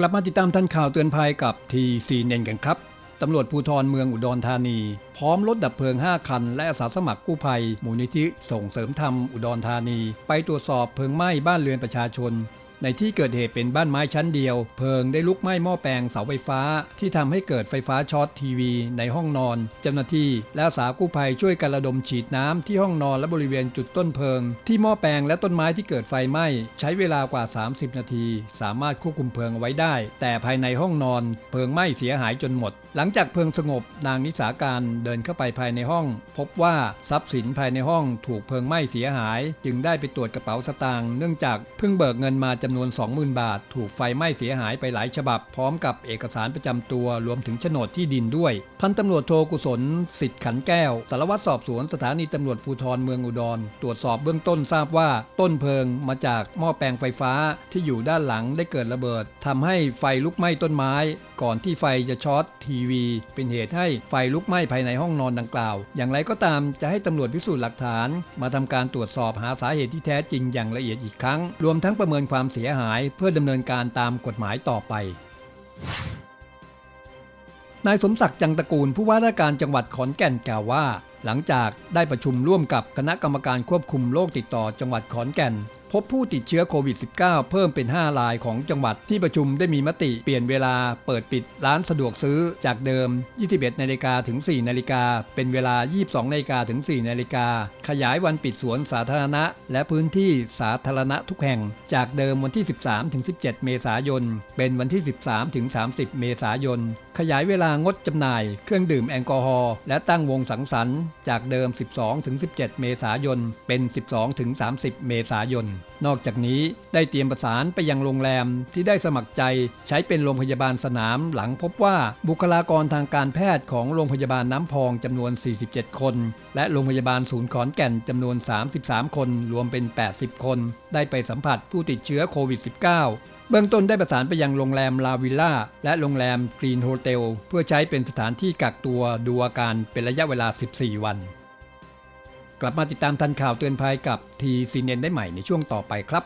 กลับมาติดตามทันข่าวเตือนภัยกับทีซีเนนกันครับ ตำรวจภูธรเมืองอุดรธานี พร้อมรถดับเพลิง 5 คัน และอาสาสมัครกู้ภัย มูลนิธิส่งเสริมธรรมอุดรธานี ไปตรวจสอบเพลิงไหม้บ้านเรือนประชาชน ในที่เกิดเหตุเป็นบ้านไม้ชั้นเดียว เพลิงได้ลุกไหม้หม้อแปลงเสาไฟฟ้า ที่ทำให้เกิดไฟฟ้าช็อตทีวีในห้องนอน เจ้าหน้าที่และอาสากู้ภัยช่วยกันระดมฉีดน้ำที่ห้องนอนและบริเวณจุดต้นเพลิง ที่หม้อแปลงและต้นไม้ที่เกิดไฟไหม้ใช้เวลากว่า 30 นาที สามารถควบคุมเพลิงเอาไว้ได้ แต่ภายในห้องนอน เพลิงไหม้เสียหายจนหมด หลังจากเพลิงสงบ นางนิสาการเดินเข้าไปภายในห้อง พบว่าทรัพย์สินภายในห้องถูกเพลิงไหม้เสียหาย จึงได้ไปตรวจกระเป๋าสตางค์เนื่องจากเพิ่งเบิกเงินมาจำนวน 20,000 บาท ถูกไฟไหม้เสียหายไปหลายฉบับ พร้อมกับเอกสารประจำตัวรวมถึงโฉนดที่ดินด้วย พันตำรวจโทกุศลสิทธิ์ขันแก้ว สารวัตรสอบสวนสถานีตำรวจภูธรเมืองอุดร ตรวจสอบเบื้องต้นทราบว่าต้นเพลิงมาจากหม้อแปลงไฟฟ้าที่อยู่ด้านหลังได้เกิดระเบิดทำให้ไฟลุกไหม้ต้นไม้ ก่อนที่ไฟจะช็อตทีวี เป็นเหตุให้ไฟลุกไหม้ภายในห้องนอนดังกล่าว อย่างไรก็ตามจะให้ตำรวจพิสูจน์หลักฐาน มาทำการตรวจสอบหาสาเหตุที่แท้จริงอย่างละเอียดอีกครั้ง รวมทั้งประเมินความเสียหายเพื่อดำเนินการตามกฎหมายต่อไปนายสมศักดิ์จังตระกูลผู้ว่าราชการจังหวัดขอนแก่นกล่าวว่า หลังจากได้ประชุมร่วมกับคณะกรรมการควบคุมโรคติดต่อจังหวัดขอนแก่น พบผู้ติดเชื้อโควิด -19 เพิ่มเป็น 5 รายของจังหวัดที่ประชุมได้มีมติเปลี่ยนเวลาเปิดปิดร้านสะดวกซื้อจากเดิม 21นาฬิกาถึง 4นาฬิกาเป็นเวลา 22นาฬิกาถึง 4นาฬิกาขยายวันปิดสวนสาธารณะ และพื้นที่สาธารณะทุกแห่ง จากเดิมวันที่ 13ถึง17 เมษายน เป็นวันที่ 13ถึง30 เมษายน ขยายเวลางดจำหน่าย เครื่องดื่มแอลกอฮอล์และตั้งวงสังสรรค์จากเดิม 12ถึง17 เมษายน เป็น 12ถึง30 เมษายนนอกจากนี้ได้เตรียมประสานไปยังโรงแรมที่ได้สมัครใจใช้เป็นโรงพยาบาลสนามหลังพบว่าบุคลากรทางการแพทย์ของโรงพยาบาลน้ำพองจำนวน 47 คน และโรงพยาบาลศูนย์ขอนแก่นจำนวน 33 คน รวมเป็น 80 คน ได้ไปสัมผัสผู้ติดเชื้อโควิด -19 เบื้องต้นได้ประสานไปยังโรงแรมลาวิลล่าและโรงแรมกรีนโฮเทลเพื่อใช้เป็นสถานที่กักตัวดูอาการเป็นระยะเวลา 14 วัน กลับมาติดตามทันข่าวเตือนภัยกับทีซีเนนได้ใหม่ในช่วงต่อไปครับ